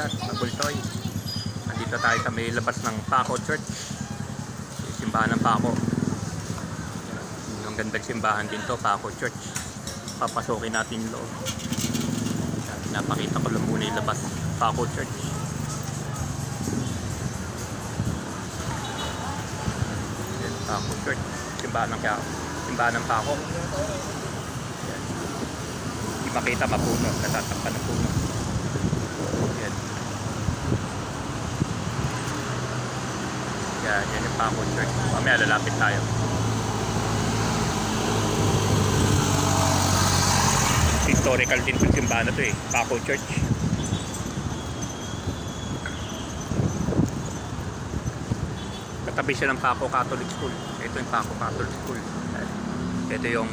kakabsat, Mabultoy. Nandito tayo sa may labas ng Paco Church. Simbahan ng Paco. Ang gandang simbahan din to, Paco Church. Papasukin natin loob. Napakita ko lang muna yung labas, Paco Church. Paco Church. Simbahan ng. Simbahan ng Paco. Yan. Hindi makita mapuno, natatakpan ng puno. Yan, yan yung Paco Church. Mamaya lalapit tayo. Historical din yung simbahan na to eh. Paco Church. Katabi siya ng Paco Catholic School. Ito yung Paco Catholic School. Ito yung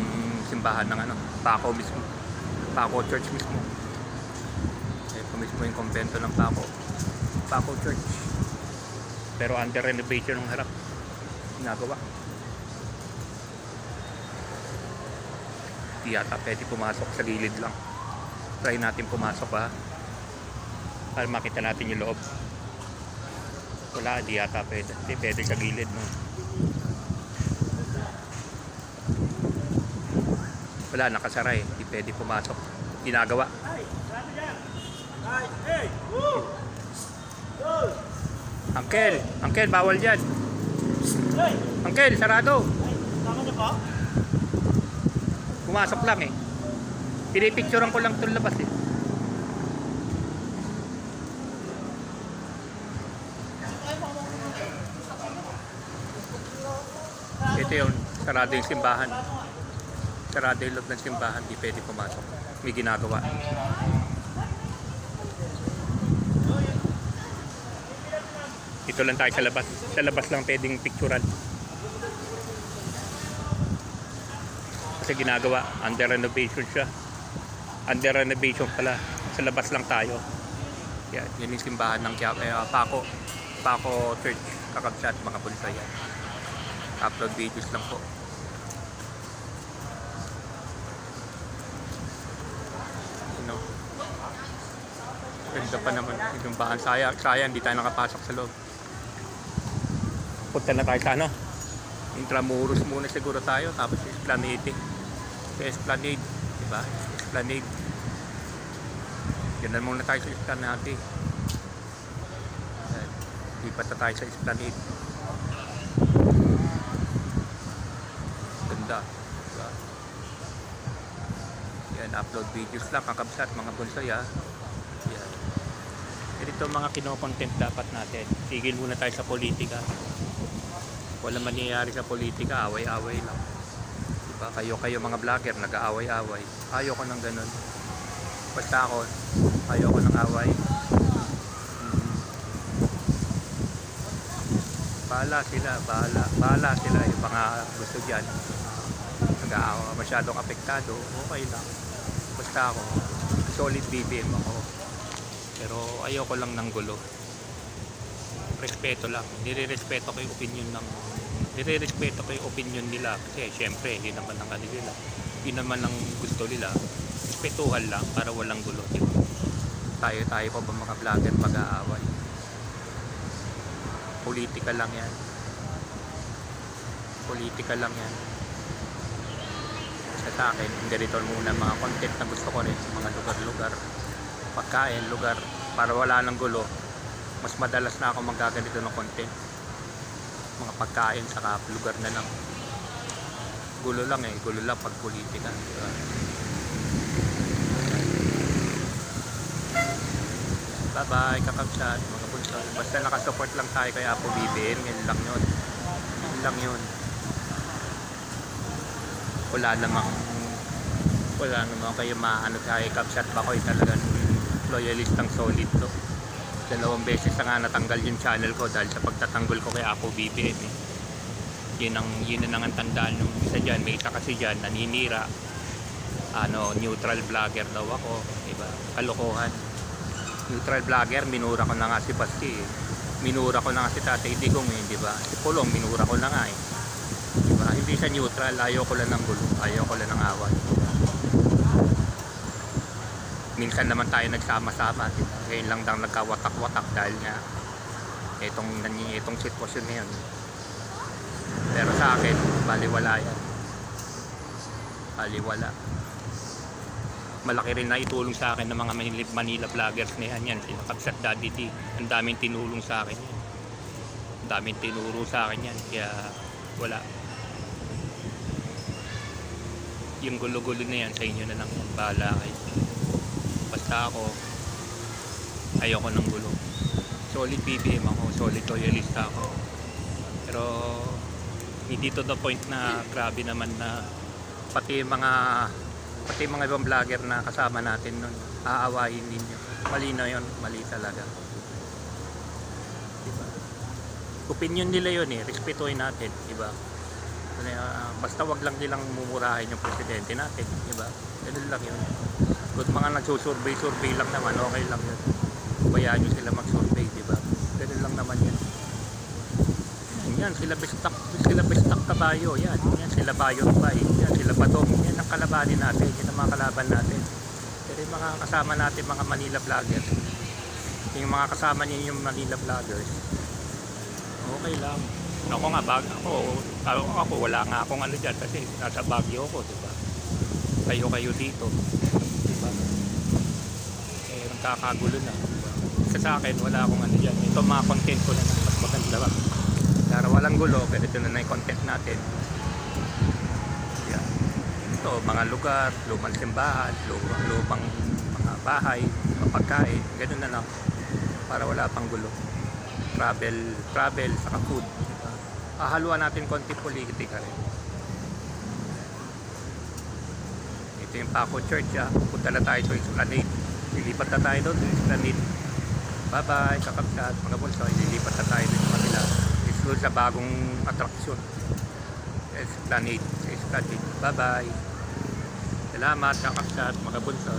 simbahan ng ano, Paco mismo. Paco Church mismo. Ito mismo yung kumbento ng Paco. Paco Church. Pero under renovation ng harap. Ginagawa. Di yata pwede pumasok sa gilid lang. Try natin pumasok ha. Para makita natin yung loob. Wala, di yata pwede. Di pwede sa gilid no. Wala, nakasara eh. Di pwede pumasok. Ginagawa. Uncle, Uncle, bawal dyan. Uncle, sarado. Tama niyo po? Pumasok lang eh. Pinipicturean ko lang itong labas eh. Ito yun, sarado yung simbahan. Sarado yung loob ng simbahan, di pwede pumasok. May ginagawa. Ito lang tayo sa labas. Sa labas lang pwedeng picturean. Kasi ginagawa, under renovation siya. Under renovation pala. Sa labas lang tayo. Yan, yan yung simbahan ng Quiapo, eh, Paco. Paco Church, kakabsat mga pulsa yan. Upload videos lang po. Ano? Ganda pa naman yung simbahan. Sayang, sayang, di tayo nakapasok sa loob. Punta na tayo sa ano? Intramuros muna siguro tayo, tapos Esplanade. Sa Esplanade, di ba? Esplanade. Yan na muna tayo sa Esplanade. Lipat na tayo sa Esplanade. Ganda. Diba? Yan, upload videos lang, kakabsat, mga bunsoy ha. Yan. Ganito mga kinokontent dapat natin. Tigil muna tayo sa politika wala mangyayari sa politika, away-away lang. Diba? Kayo, kayo mga vlogger, nag-aaway-away. Ayoko ng ganun. Basta ako, ayoko ng away. Mhm. Bahala sila, bahala. Bahala sila yung mga gusto dyan. Nag-aawa, masyadong apektado, okay lang. Basta ako, solid BBM ako. Pero ayoko lang ng gulo respeto lang. Nire-respeto ko yung opinion ng nire-respeto ko yung opinion nila kasi syempre yun naman ang ano nila. Yun naman ang gusto nila. Respetuhan lang para walang gulo. Diba? Tayo tayo pa ba mga vlogger mag-aaway? Politika lang yan. Politika lang yan. Sa sa akin, ganito muna mga content na gusto ko rin sa mga lugar-lugar. Pagkain, lugar, para wala ng gulo mas madalas na ako magaganito ng content mga pagkain saka lugar na lang. Gulo lang eh. Gulo lang pag politika diba? bye bye kakabsat mga bunso. Basta nakasupport lang tayo kay Apo BBM yun lang yun. Yun lang yun. Wala namang wala namang kayo maano kay Kapsat Bakoy talagang loyalistang solid to dalawang beses na nga natanggal yung channel ko dahil sa pagtatanggol ko kay Apo BBM eh. Yun ang yun na ang tandaan nung isa diyan, may isa kasi diyan naninira. Ano, neutral vlogger daw ako, diba? Kalokohan. Neutral vlogger, minura ko na nga si Basti eh. Minura ko na nga si Tatay Digong eh, di ba? Si Pulong, minura ko na nga eh. Di ba? Hindi siya neutral, ayaw ko lang ng gulo, ayaw ko lang ng away. Minsan naman tayo nagsama-sama. Ngayon lang lang nagkawatak-watak dahil nga itong, itong sitwasyon na yun. Pero sa akin, baliwala yan. Baliwala. Malaki rin na itulong sa akin ng mga Manila, Manila vloggers na yan. yan. Sila Kapsat Daddy T. Ang daming tinulong sa akin yan. Ang daming tinuro sa akin yan. Kaya wala. Yung gulo-gulo na yan sa inyo na lang yan. Bahala kayo. Basta ako, ayoko ng gulo. Solid BBM ako, solid loyalista ako. Pero hindi to the point na grabe naman na pati mga pati mga ibang vlogger na kasama natin nun aawayin ninyo. Mali na yun, mali talaga. Diba? Opinion nila yun eh, respetuhin natin, diba? Kaya, basta wag lang nilang mumurahin yung presidente natin, diba? Ganun lang yun. Kung mga nagsusurvey-survey lang naman, okay lang yun. Bayaan nyo sila mag-survey, diba? Ganun lang naman yun. Yan, sila bestak, sila bestak kabayo, yan. Yan, sila bayon pa, yan, sila badong. Yan ang kalabanin natin, yan ang mga kalaban natin. Pero yung mga kasama natin, mga Manila vloggers, yung mga kasama niyo yung Manila vloggers, okay lang. Ako nga, bag, ako, ako, ako, wala nga akong ano dyan kasi nasa Baguio ako, di ba? Kayo-kayo dito, di ba? Eh, nagkakagulo na. Kasi sa akin, wala akong ano dyan. Ito mga content ko na lang, mas maganda ba? Para walang gulo, pero ito na na yung content natin. Yan. Ito, mga lugar, lumang simbahan, lumang, lumang mga bahay, mga pagkain, ganun na lang. Para wala pang gulo. Travel, travel, saka food. Hahaluan natin konti politika rin. Ito yung Paco Church, ah. Punta na tayo sa Esplanade. Lilipat na tayo doon sa Esplanade. Bye-bye, kakapsat, mga bunso. Lilipat na tayo doon sa kabila. Is doon sa bagong atraksyon. Esplanade, Esplanade. Bye-bye. Salamat, kakapsat, mga bunso.